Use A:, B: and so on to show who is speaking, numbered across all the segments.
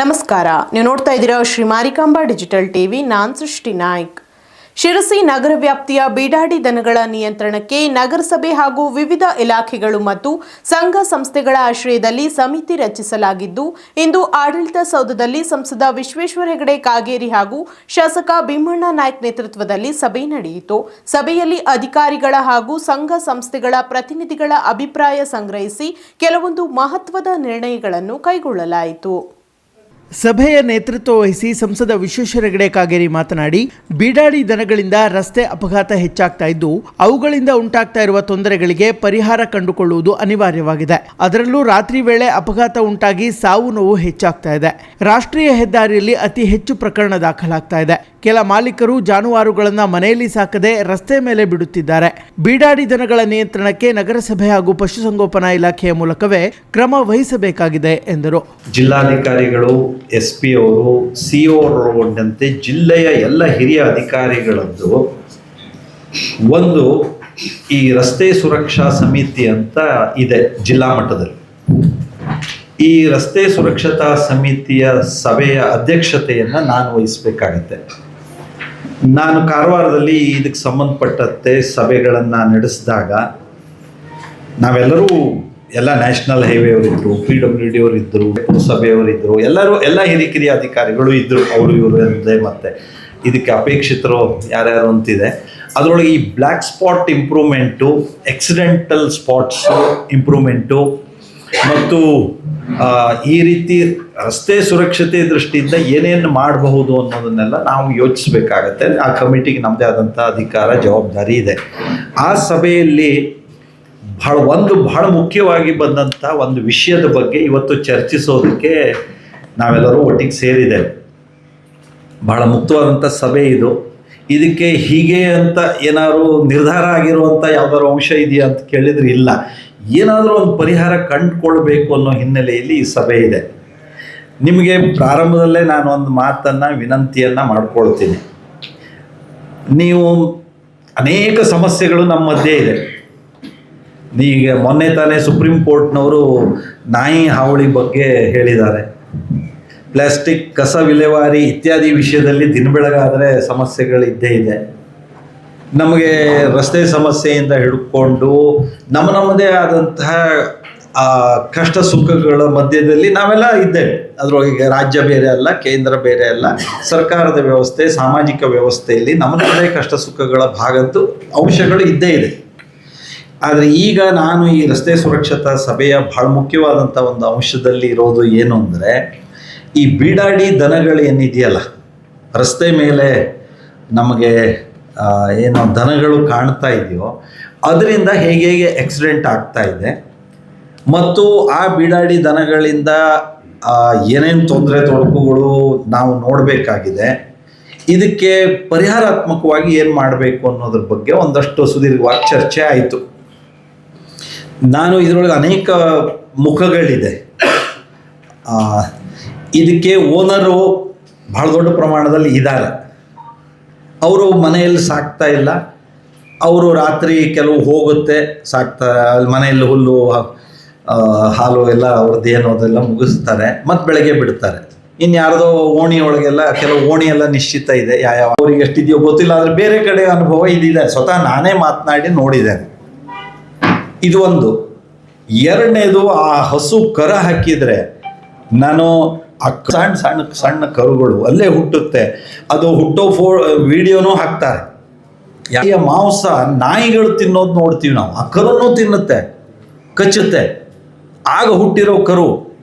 A: ನಮಸ್ಕಾರ. ನೀವು ನೋಡ್ತಾ ಇದ್ದೀರಾ ಶ್ರೀ ಮಾರಿಕಾಂಬಾ ಡಿಜಿಟಲ್ ಟಿವಿ, ನಾನ್ ಸೃಷ್ಟಿ ನಾಯ್ಕ್. ಶಿರಸಿ ನಗರ ವ್ಯಾಪ್ತಿಯ ಬೀಡಾಡಿ ದನಗಳ ನಿಯಂತ್ರಣಕ್ಕೆ ನಗರಸಭೆ ಹಾಗೂ ವಿವಿಧ ಇಲಾಖೆಗಳು ಮತ್ತು ಸಂಘ ಸಂಸ್ಥೆಗಳ ಆಶ್ರಯದಲ್ಲಿ ಸಮಿತಿ ರಚಿಸಲಾಗಿದ್ದು, ಇಂದು ಆಡಳಿತ ಸೌಧದಲ್ಲಿ ಸಂಸದ ವಿಶ್ವೇಶ್ವರ ಹೆಗಡೆ ಕಾಗೇರಿ ಹಾಗೂ ಶಾಸಕ ಭೀಮಣ್ಣ ನಾಯ್ಕ್ ನೇತೃತ್ವದಲ್ಲಿ ಸಭೆ ನಡೆಯಿತು. ಸಭೆಯಲ್ಲಿ ಅಧಿಕಾರಿಗಳ ಹಾಗೂ ಸಂಘ ಸಂಸ್ಥೆಗಳ ಪ್ರತಿನಿಧಿಗಳ ಅಭಿಪ್ರಾಯ ಸಂಗ್ರಹಿಸಿ ಕೆಲವೊಂದು ಮಹತ್ವದ ನಿರ್ಣಯಗಳನ್ನು ಕೈಗೊಳ್ಳಲಾಯಿತು.
B: ಸಭೆಯ ನೇತೃತ್ವ ವಹಿಸಿ ಸಂಸದ ವಿಶ್ವೇಶ್ವರ ಹೆಗಡೆ ಕಾಗೇರಿ ಮಾತನಾಡಿ, ಬೀಡಾಡಿ ದನಗಳಿಂದ ರಸ್ತೆ ಅಪಘಾತ ಹೆಚ್ಚಾಗ್ತಾ ಇದ್ದು, ಅವುಗಳಿಂದ ಉಂಟಾಗ್ತಾ ಇರುವ ತೊಂದರೆಗಳಿಗೆ ಪರಿಹಾರ ಕಂಡುಕೊಳ್ಳುವುದು ಅನಿವಾರ್ಯವಾಗಿದೆ. ಅದರಲ್ಲೂ ರಾತ್ರಿ ವೇಳೆ ಅಪಘಾತ ಉಂಟಾಗಿ ಸಾವು ನೋವು ಹೆಚ್ಚಾಗ್ತಾ ಇದೆ. ರಾಷ್ಟ್ರೀಯ ಹೆದ್ದಾರಿಯಲ್ಲಿ ಅತಿ ಹೆಚ್ಚು ಪ್ರಕರಣ ದಾಖಲಾಗ್ತಾ ಇದೆ. ಕೆಲ ಮಾಲೀಕರು ಜಾನುವಾರುಗಳನ್ನು ಮನೆಯಲ್ಲಿ ಸಾಕದೆ ರಸ್ತೆ ಮೇಲೆ ಬಿಡುತ್ತಿದ್ದಾರೆ. ಬೀಡಾಡಿ ದನಗಳ ನಿಯಂತ್ರಣಕ್ಕೆ ನಗರಸಭೆ ಹಾಗೂ ಪಶುಸಂಗೋಪನಾ ಇಲಾಖೆಯ ಮೂಲಕವೇ ಕ್ರಮ ವಹಿಸಬೇಕಾಗಿದೆ ಎಂದರು.
C: ಜಿಲ್ಲಾಧಿಕಾರಿಗಳು ಎಸ್ ಪಿ ಅವರು ಸಿ ಒಳಗೊಂಡಂತೆ ಜಿಲ್ಲೆಯ ಎಲ್ಲ ಹಿರಿಯ ಅಧಿಕಾರಿಗಳದ್ದು. ಒಂದು, ಈ ರಸ್ತೆ ಸುರಕ್ಷಾ ಸಮಿತಿ ಅಂತ ಇದೆ ಜಿಲ್ಲಾ ಮಟ್ಟದಲ್ಲಿ. ಈ ರಸ್ತೆ ಸುರಕ್ಷತಾ ಸಮಿತಿಯ ಸಭೆಯ ಅಧ್ಯಕ್ಷತೆಯನ್ನು ನಾನು ವಹಿಸಬೇಕಾಗತ್ತೆ. ನಾನು ಕಾರವಾರದಲ್ಲಿ ಇದಕ್ಕೆ ಸಂಬಂಧಪಟ್ಟಂತೆ ಸಭೆಗಳನ್ನು ನಡೆಸಿದಾಗ ನಾವೆಲ್ಲರೂ ಎಲ್ಲ ನ್ಯಾಷನಲ್ ಹೈವೇ ಅವರಿದ್ದರು ಪಿ ಡಬ್ಲ್ಯೂ ಡಿ ಅವರು ಇದ್ದರು ಸಭೆಯವರಿದ್ದರು ಎಲ್ಲರೂ, ಎಲ್ಲ ಹಿರಿಕಿರಿಯ ಅಧಿಕಾರಿಗಳು ಇದ್ದರು ಅವರು, ಇವರು ಅಂದೆ ಮತ್ತೆ. ಇದಕ್ಕೆ ಅಪೇಕ್ಷಿತರು ಯಾರ್ಯಾರು ಅಂತಿದೆ. ಅದರೊಳಗೆ ಈ black spot improvement accidental spots improvement ಮತ್ತು ಈ ರೀತಿ ರಸ್ತೆ ಸುರಕ್ಷತೆ ದೃಷ್ಟಿಯಿಂದ ಏನೇನು ಮಾಡಬಹುದು ಅನ್ನೋದನ್ನೆಲ್ಲ ನಾವು ಯೋಚಿಸಬೇಕಾಗತ್ತೆ. ಆ ಕಮಿಟಿಗೆ ನಮ್ಮದೇ ಆದಂಥ ಅಧಿಕಾರ, ಜವಾಬ್ದಾರಿ ಇದೆ. ಆ ಸಭೆಯಲ್ಲಿ ಬಹಳ ಒಂದು ಬಹಳ ಮುಖ್ಯವಾಗಿ ಬಂದಂಥ ಒಂದು ವಿಷಯದ ಬಗ್ಗೆ ಇವತ್ತು ಚರ್ಚಿಸೋದಕ್ಕೆ ನಾವೆಲ್ಲರೂ ಒಟ್ಟಿಗೆ ಸೇರಿದ್ದೇವೆ. ಬಹಳ ಮುಕ್ತವಾದಂಥ ಸಭೆ ಇದು. ಇದಕ್ಕೆ ಹೀಗೆ ಅಂತ ಏನಾದರೂ ನಿರ್ಧಾರ ಆಗಿರುವಂಥ ಯಾವ್ದಾದ್ರು ಅಂಶ ಇದೆಯಾ ಅಂತ ಕೇಳಿದ್ರೆ ಇಲ್ಲ. ಏನಾದರೂ ಒಂದು ಪರಿಹಾರ ಕಂಡುಕೊಳ್ಬೇಕು ಅನ್ನೋ ಹಿನ್ನೆಲೆಯಲ್ಲಿ ಈ ಸಭೆ ಇದೆ. ನಿಮಗೆ ಪ್ರಾರಂಭದಲ್ಲೇ ನಾನು ಒಂದು ಮಾತನ್ನು, ವಿನಂತಿಯನ್ನು ಮಾಡ್ಕೊಳ್ತೀನಿ. ನೀವು ಅನೇಕ ಸಮಸ್ಯೆಗಳು ನಮ್ಮ ಮಧ್ಯೆ ಇದೆ. ಈಗ ಮೊನ್ನೆ ತಾನೇ ಸುಪ್ರೀಂ ಕೋರ್ಟ್ನವರು ನಾಯಿ ಹಾವಳಿ ಬಗ್ಗೆ ಹೇಳಿದ್ದಾರೆ. ಪ್ಲಾಸ್ಟಿಕ್ ಕಸ ವಿಲೇವಾರಿ ಇತ್ಯಾದಿ ವಿಷಯದಲ್ಲಿ ದಿನ ಬೆಳಗಾದರೆ ಸಮಸ್ಯೆಗಳಿದ್ದೇ ಇದೆ. ನಮಗೆ ರಸ್ತೆ ಸಮಸ್ಯೆಯಿಂದ ಹಿಡ್ಕೊಂಡು ನಮ್ಮ ನಮ್ಮದೇ ಆದಂತಹ ಕಷ್ಟ ಸುಖಗಳ ಮಧ್ಯದಲ್ಲಿ ನಾವೆಲ್ಲ ಇದ್ದೇವೆ. ಅದರೊಳಗೆ ರಾಜ್ಯ ಬೇರೆ ಅಲ್ಲ, ಕೇಂದ್ರ ಬೇರೆ ಅಲ್ಲ, ಸರ್ಕಾರದ ವ್ಯವಸ್ಥೆ, ಸಾಮಾಜಿಕ ವ್ಯವಸ್ಥೆಯಲ್ಲಿ ನಮ್ಮ ನಮ್ಮದೇ ಕಷ್ಟ ಸುಖಗಳ ಭಾಗದ್ದು ಅಂಶಗಳು ಇದ್ದೇ ಇದೆ. ಆದರೆ ಈಗ ನಾನು ಈ ರಸ್ತೆ ಸುರಕ್ಷತಾ ಸಭೆಯ ಬಹಳ ಮುಖ್ಯವಾದಂಥ ಒಂದು ಅಂಶದಲ್ಲಿ ಇರೋದು ಏನು ಅಂದರೆ, ಈ ಬೀಡಾಡಿ ದನಗಳು ಏನಿದೆಯಲ್ಲ, ರಸ್ತೆ ಮೇಲೆ ನಮಗೆ ಏನು ದನಗಳು ಕಾಣ್ತಾ ಇದೆಯೋ, ಅದರಿಂದ ಹೇಗೆ ಹೇಗೆ ಆಕ್ಸಿಡೆಂಟ್ ಆಗ್ತಾ ಇದೆ, ಮತ್ತು ಆ ಬೀಡಾಡಿ ದನಗಳಿಂದ ಏನೇನು ತೊಂದರೆ ತೊಡಕುಗಳು ನಾವು ನೋಡಬೇಕಾಗಿದೆ, ಇದಕ್ಕೆ ಪರಿಹಾರಾತ್ಮಕವಾಗಿ ಏನು ಮಾಡಬೇಕು ಅನ್ನೋದ್ರ ಬಗ್ಗೆ ಒಂದಷ್ಟು ಸುದೀರ್ಘವಾಗಿ ಚರ್ಚೆ ಆಯಿತು. ನಾನು ಇದರೊಳಗೆ ಅನೇಕ ಮುಖಗಳಿದೆ. ಇದಕ್ಕೆ ಓನರು ಭಾಳ ದೊಡ್ಡ ಪ್ರಮಾಣದಲ್ಲಿ ಇದ್ದಾರೆ. ಅವರು ಮನೆಯಲ್ಲಿ ಸಾಕ್ತಾ ಇಲ್ಲ. ಅವರು ರಾತ್ರಿ ಕೆಲವು ಹೋಗುತ್ತೆ, ಸಾಕ್ತಾ, ಅಲ್ಲಿ ಮನೆಯಲ್ಲಿ ಹುಲ್ಲು ಹಾಲು ಎಲ್ಲ ಅವ್ರದ್ದು ಏನು ಅದೆಲ್ಲ ಮುಗಿಸ್ತಾರೆ, ಮತ್ತು ಬೆಳಗ್ಗೆ ಬಿಡ್ತಾರೆ. ಇನ್ನು ಯಾರ್ದೋ ಓಣಿ ಒಳಗೆಲ್ಲ ಕೆಲವು ಓಣಿ ಎಲ್ಲ ನಿಶ್ಚಿತ ಇದೆ ಯಾವ ಅವ್ರಿಗೆ ಎಷ್ಟಿದೆಯೋ ಗೊತ್ತಿಲ್ಲ, ಆದರೆ ಬೇರೆ ಕಡೆ ಅನುಭವ ಇದಿದೆ. ಸ್ವತಃ ನಾನೇ ಮಾತನಾಡಿ ನೋಡಿದ್ದೇನೆ. ಇದು ಒಂದು. ಎರಡನೇದು ಆ ಹಸು ಕರ ಹಾಕಿದರೆ ನಾನು ಆ ಸಣ್ಣ ಸಣ್ಣ ಸಣ್ಣ ಕರುಗಳು ಅಲ್ಲೇ ಹುಟ್ಟುತ್ತೆ. ಅದು ಹುಟ್ಟೋ ಫೋ ವಿಡಿಯೋನೂ ಹಾಕ್ತಾರೆ. ಯಾವ ಮಾಂಸ ನಾಯಿಗಳು ತಿನ್ನೋದು ನೋಡ್ತೀವಿ ನಾವು. ಆ ಕರುನೂ ತಿನ್ನುತ್ತೆ, ಕಚ್ಚುತ್ತೆ. ಆಗ ಹುಟ್ಟಿರೋ ಕರು.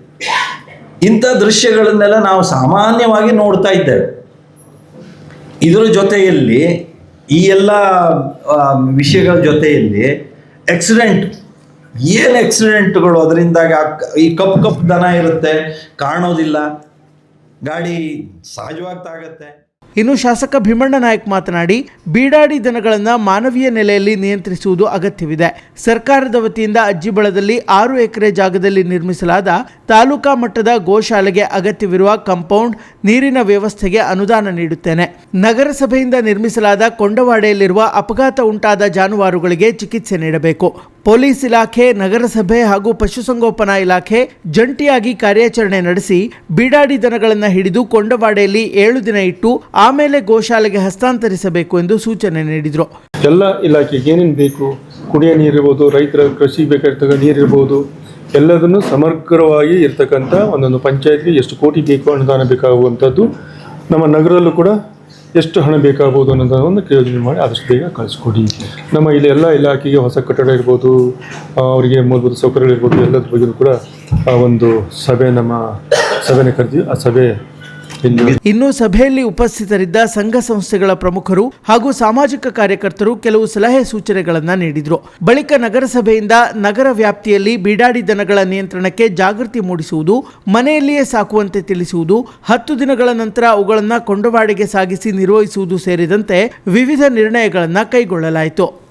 C: ಇಂಥ ದೃಶ್ಯಗಳನ್ನೆಲ್ಲ ನಾವು ಸಾಮಾನ್ಯವಾಗಿ ನೋಡ್ತಾ ಇದ್ದೇವೆ. ಇದರ ಜೊತೆಯಲ್ಲಿ ಈ ಎಲ್ಲ ವಿಷಯಗಳ ಜೊತೆಯಲ್ಲಿ ಆಕ್ಸಿಡೆಂಟ್ ಏನು ಎಕ್ಸಿಡೆಂಟ್ಗಳು ಅದರಿಂದಾಗಿ ಈ ಕಪ್ ಕಪ್ ದನ ಇರುತ್ತೆ? ಕಾಣೋದಿಲ್ಲ. ಗಾಡಿ ಸಹಜವಾಗಿ ತಾಗತ್ತೆ
B: ಇನ್ನು ಶಾಸಕ ಭೀಮಣ್ಣ ನಾಯಕ್ ಮಾತನಾಡಿ, ಬೀಡಾಡಿ ದನಗಳನ್ನು ಮಾನವೀಯ ನೆಲೆಯಲ್ಲಿ ನಿಯಂತ್ರಿಸುವುದು ಅಗತ್ಯವಿದೆ. ಸರ್ಕಾರದ ವತಿಯಿಂದ ಅಜ್ಜಿಬಳದಲ್ಲಿ ಆರು ಎಕರೆ ಜಾಗದಲ್ಲಿ ನಿರ್ಮಿಸಲಾದ ತಾಲೂಕಾ ಮಟ್ಟದ ಗೋಶಾಲೆಗೆ ಅಗತ್ಯವಿರುವ ಕಾಂಪೌಂಡ್ ನೀರಿನ ವ್ಯವಸ್ಥೆಗೆ ಅನುದಾನ ನೀಡುತ್ತೇನೆ. ನಗರಸಭೆಯಿಂದ ನಿರ್ಮಿಸಲಾದ ಕೊಂಡವಾಡೆಯಲ್ಲಿರುವ ಅಪಘಾತ ಉಂಟಾದ ಜಾನುವಾರುಗಳಿಗೆ ಚಿಕಿತ್ಸೆ ನೀಡಬೇಕು. ಪೊಲೀಸ್ ಇಲಾಖೆ, ನಗರಸಭೆ ಹಾಗೂ ಪಶುಸಂಗೋಪನಾ ಇಲಾಖೆ ಜಂಟಿಯಾಗಿ ಕಾರ್ಯಾಚರಣೆ ನಡೆಸಿ ಬೀಡಾಡಿ ದನಗಳನ್ನು ಹಿಡಿದು ಕೊಂಡವಾಡೆಯಲ್ಲಿ ಏಳು ದಿನ ಇಟ್ಟು ಆಮೇಲೆ ಗೋಶಾಲೆಗೆ ಹಸ್ತಾಂತರಿಸಬೇಕು ಎಂದು ಸೂಚನೆ ನೀಡಿದರು.
D: ಎಲ್ಲ ಇಲಾಖೆಗೆ ಏನೇನು ಬೇಕು? ಕುಡಿಯೋ ನೀರಿರ್ಬೋದು ರೈತರ ಕೃಷಿ ಬೇಕಾಗಿರ್ತಕ್ಕ ನೀರಿರ್ಬೋದು ಎಲ್ಲದನ್ನು ಸಮಗ್ರವಾಗಿ ಇರ್ತಕ್ಕಂಥ ಒಂದೊಂದು ಪಂಚಾಯತ್ಗೆ ಎಷ್ಟು ಕೋಟಿ ಬೇಕು ಅನುದಾನ ಬೇಕಾಗುವಂಥದ್ದು. ನಮ್ಮ ನಗರದಲ್ಲೂ ಕೂಡ ಎಷ್ಟು ಹಣ ಬೇಕಾಗ್ಬೋದು ಅನ್ನೋದನ್ನು ಯೋಜನೆ ಮಾಡಿ ಆದಷ್ಟು ಬೇಗ ಕಳಿಸ್ಕೊಡಿ. ನಮ್ಮ ಇಲ್ಲಿ ಎಲ್ಲ ಇಲಾಖೆಗೆ ಹೊಸ ಕಟ್ಟಡ ಇರ್ಬೋದು ಅವರಿಗೆ ಮೂಲಭೂತ ಸೌಕರ್ಯಗಳಿರ್ಬೋದು, ಎಲ್ಲದ್ರ ಬಗ್ಗೆಯೂ ಕೂಡ, ಆ, ಒಂದು ಸಭೆ ನಮ್ಮ ಸಭೆನ ಕರೆದಿ ಆ ಸಭೆ
B: ಇನ್ನು? ಸಭೆಯಲ್ಲಿ ಉಪಸ್ಥಿತರಿದ್ದ ಸಂಘ ಸಂಸ್ಥೆಗಳ ಪ್ರಮುಖರು ಹಾಗೂ ಸಾಮಾಜಿಕ ಕಾರ್ಯಕರ್ತರು ಕೆಲವು ಸಲಹೆ ಸೂಚನೆಗಳನ್ನು ನೀಡಿದರು. ಬಳಿಕ ನಗರಸಭೆಯಿಂದ ನಗರ ವ್ಯಾಪ್ತಿಯಲ್ಲಿ ಬೀಡಾಡಿ ದನಗಳ ನಿಯಂತ್ರಣಕ್ಕೆ ಜಾಗೃತಿ ಮೂಡಿಸುವುದು, ಮನೆಯಲ್ಲಿಯೇ ಸಾಕುವಂತೆ ತಿಳಿಸುವುದು, ಹತ್ತು ದಿನಗಳ ನಂತರ ಅವುಗಳನ್ನು ಕೊಂಡವಾಡಿಗೆ ಸಾಗಿಸಿ ನಿರ್ವಹಿಸುವುದು ಸೇರಿದಂತೆ ವಿವಿಧ ನಿರ್ಣಯಗಳನ್ನು ಕೈಗೊಳ್ಳಲಾಯಿತು.